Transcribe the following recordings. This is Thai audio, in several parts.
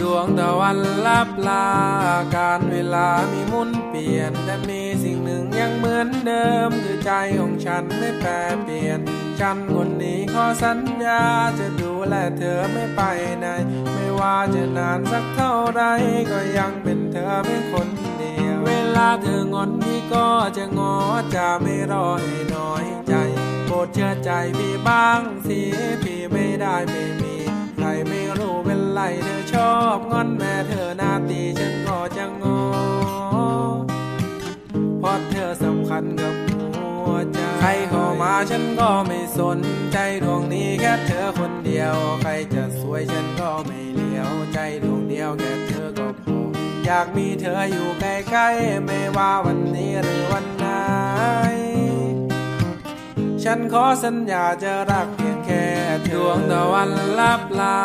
ดวงตะวันลับลา การเวลามีมุนเปลี่ยน แต่มีสิ่งหนึ่งยังเหมือนเดิม คือใจของฉันไม่แปรเปลี่ยน ฉันคนนี้ขอสัญญา จะดูแลเธอไม่ไปไหน ไม่ว่าจะนานสักเท่าไรก็ยังเป็นเธอเพียงคนเดียว เวลาเธองอนพี่ก็จะงอจะไม่รอให้น้อยใจโปรดเชื่อใจพี่บ้างสิพี่ไม่ได้ไม่มีใครไม่รู้ เป็นไรเธอชอบงอนแม่เธอหน้าตีฉันก็จะงอเพราะเธอสำคัญกับหัวใจ ใครเข้ามาฉันก็ไม่สนใจดวงนี้แค่เธอคนเดียว ใครจะสวยฉันก็ไม่เลี้ยวใจดวงเดียวแค่เธอก็พออยากมีเธออยู่ใกล้ๆไม่ว่าวันนี้หรือวันไหน ฉันขอสัญญาจะรักเพียงแค่เธอดวงตะวันลับลา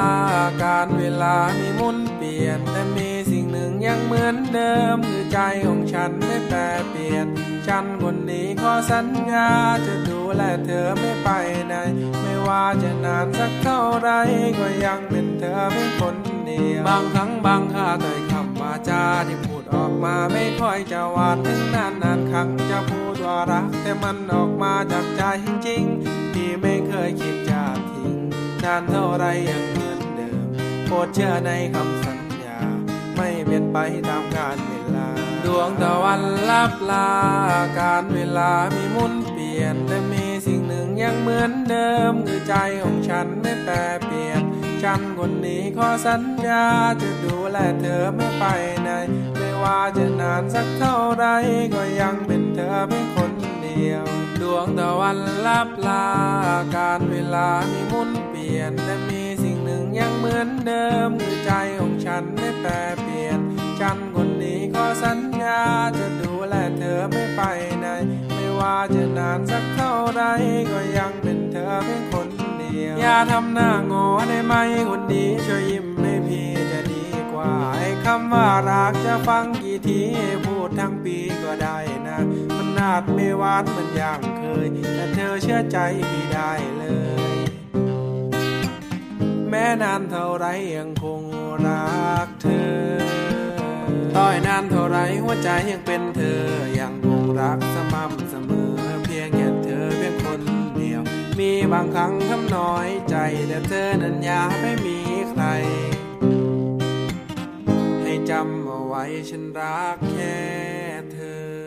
การเวลามีมุนเปลี่ยน แต่มีสิ่งหนึ่งยังเหมือนเดิม คือใจของฉันไม่แปรเปลี่ยน ฉันคนนี้ขอสัญญาจะดูแลเธอไม่ไปไหน ไม่ว่าจะนานสักเท่าไรก็ยังเป็นเธอเพียงคนเดียว บางครั้งบางคราต่อยคำวาจาที่พูดออกมาไม่ค่อยจะหวานถึงนานนานครั้งจะพูดว่ารัก มันออกมาจากใจจริงๆที่ไม่เคยคิดจะทิ้งนานเท่าไรยังเหมือนเดิมโปรดเชื่อในคำสัญญา ไม่เปลี่ยนไปตามกาลเวลา ดวงตะวันลับลา การเวลามีมุนเปลี่ยน แต่มีสิ่งหนึ่งยังเหมือนเดิม คือใจของฉันไม่แปรเปลี่ยน ฉันคนนี้ขอสัญญาจะดูแลเธอไม่ไปไหนไม่ว่าจะนานสักเท่าไรก็ยังเป็นเธอเพียงคน ดียว ดวงตะวันลับลา การเวลามีมุนเปลี่ยน แต่มีสิ่งหนึ่งยังเหมือนเดิมคือใจของฉันไม่แปรเปลี่ยน ฉันคนนี้ขอสัญญาจะดูแลเธอไม่ไปไหน ไม่ว่าจะนานสักเท่าไรก็ยังเป็นเธอเพียงคนเดียว อย่าทำหน้างอได้ไหมคนดีช่วยยิ้ม ว่ารักจะฟังกี่ที พูดทั้งปีก็ได้นะ มันอาจไม่วานเหมือนอย่างเคย แต่เธอเชื่อใจพี่ได้เลย แม้นานเท่าไรยังคงรักเธอ ต่อยนานเท่าไรหัวใจยังเป็นเธอ ยังคงรักสม่ำเสมอ เพียงแค่เธอเพียงคนเดียว มีบางครั้งทำน้อยใจ แต่เธอนั้นอยาไม่มีใคร จำเอาไว้ฉันรักแค่เธอ